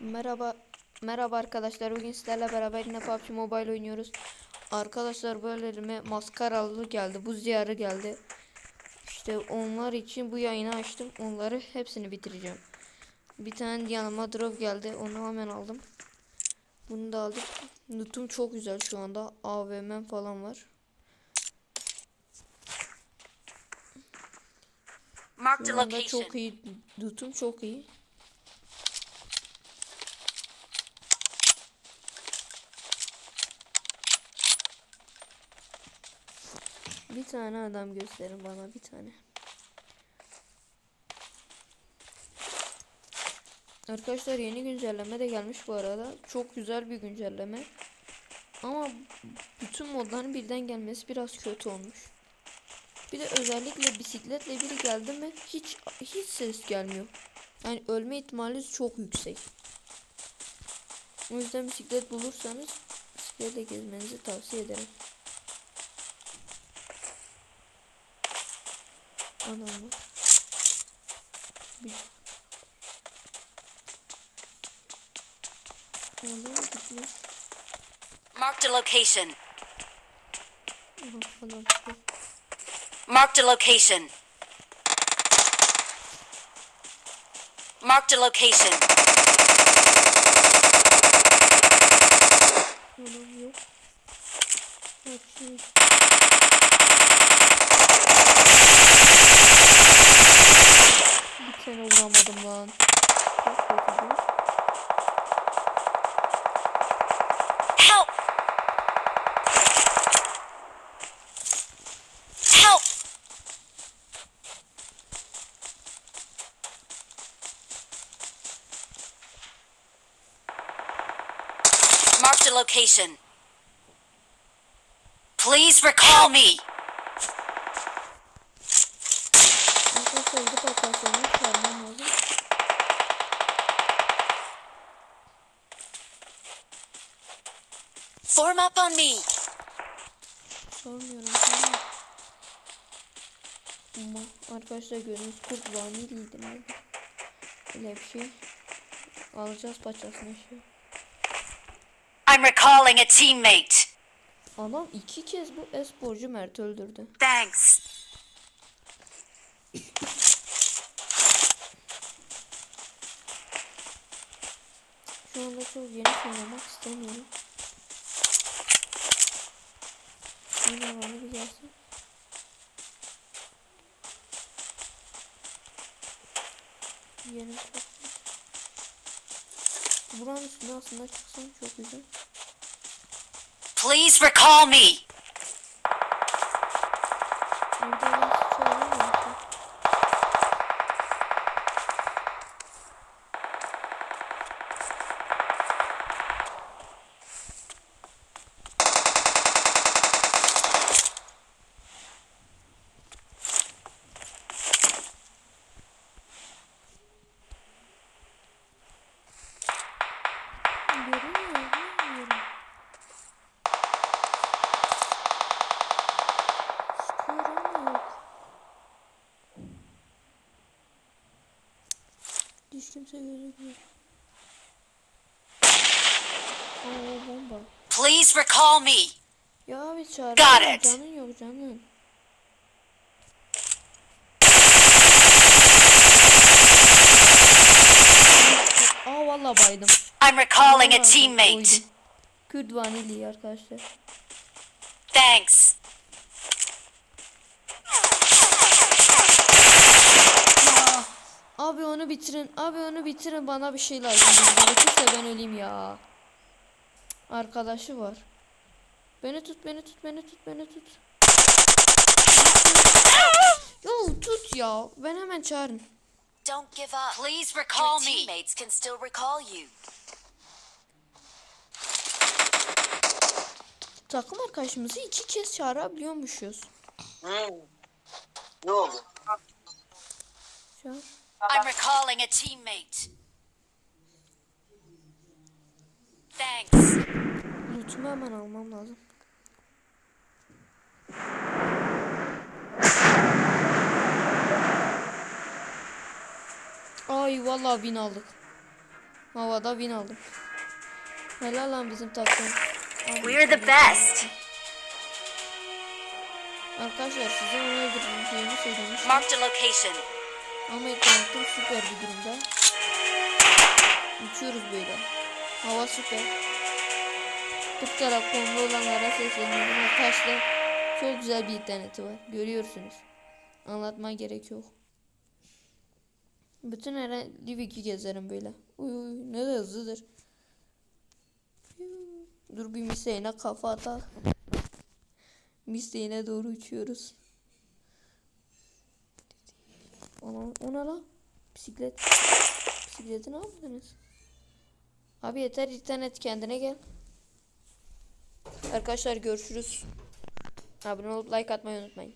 Merhaba. Merhaba arkadaşlar. Bugün sizlerle beraber yine PUBG Mobile oynuyoruz. Arkadaşlar böyle elime maskaralı geldi. Buz diyarı geldi. İşte onlar için bu yayını açtım. Onları hepsini bitireceğim. Bir tane yanıma drop geldi. Onu hemen aldım. Bunu da aldık. Lootum çok güzel şu anda. AVM falan var. Şu anda çok iyi. Lootum çok iyi. Bir tane adam gösterin bana bir tane. Arkadaşlar yeni güncelleme de gelmiş bu arada. Çok güzel bir güncelleme. Ama bütün modların birden gelmesi biraz kötü olmuş. Bir de özellikle bisikletle biri geldi mi hiç hiç ses gelmiyor. Yani ölme ihtimali çok yüksek. O yüzden bisiklet bulursanız bisikletle gezmenizi tavsiye ederim. Adam var. Bir... Adam gitmiş. Marked a location. Aha, adam çıkıyor. Marked a location. Marked a location. Adam yok. Her Marked a location. Please recall me. Form up on me. Sormuyorum. Ama arkadaşlar gördüğünüz kurt vaniliydi mi? Öyle bir şey. Alacağız paçasını şey. I'm recalling a teammate. Adam iki kez bu esporcu Mert öldürdü. Thanks. Şu anda çok yeni oynamak istemiyorum. Yine bana bir gelsin. Yerim çok. Buranın üstüne aslında çıksam çok güzel. Please recall me. Hiç kimse gözükmüyor. Aa bomba. Please recall me. Ya abi çağır. Got it. Canın yok canın. Aa vallahi baydım. I'm recalling a teammate. Kürt vanilya arkadaşlar. Thanks. Ya, abi onu bitirin. Abi onu bitirin. Bana bir şey lazım. Gerekirse ben öleyim ya. Arkadaşı var. Beni tut, beni tut, beni tut, beni tut. Yo tut ya. Ben hemen çağırın. Don't give up. Please recall Your me. teammates can still recall you. Takım arkadaşımızı iki kez çağırabiliyormuşuz. Ne oldu? Çağır. I'm recalling a teammate. Thanks. Lootumu hemen almam lazım. Ay vallahi bin aldık. Havada win aldım. Helal lan bizim takım. We're the best. Arkadaşlar size onu öldüreceğimi söylemiştim. Marked a location. Ama internetim süper bir durumda. Uçuyoruz böyle. Hava süper. 40 telefonlu olanlara sesleniyorum. Arkadaşlar çok güzel bir interneti var. Görüyorsunuz. Anlatmaya gerek yok. Bütün her Livik'i gezerim böyle. Uy, ne de hızlıdır. Dur bir Misteğine kafa atar. Misteğine doğru uçuyoruz. Ona, ona la. Bisiklet. Bisikleti ne yaptınız? Abi yeter internet kendine gel. Arkadaşlar görüşürüz. Abone olup like atmayı unutmayın.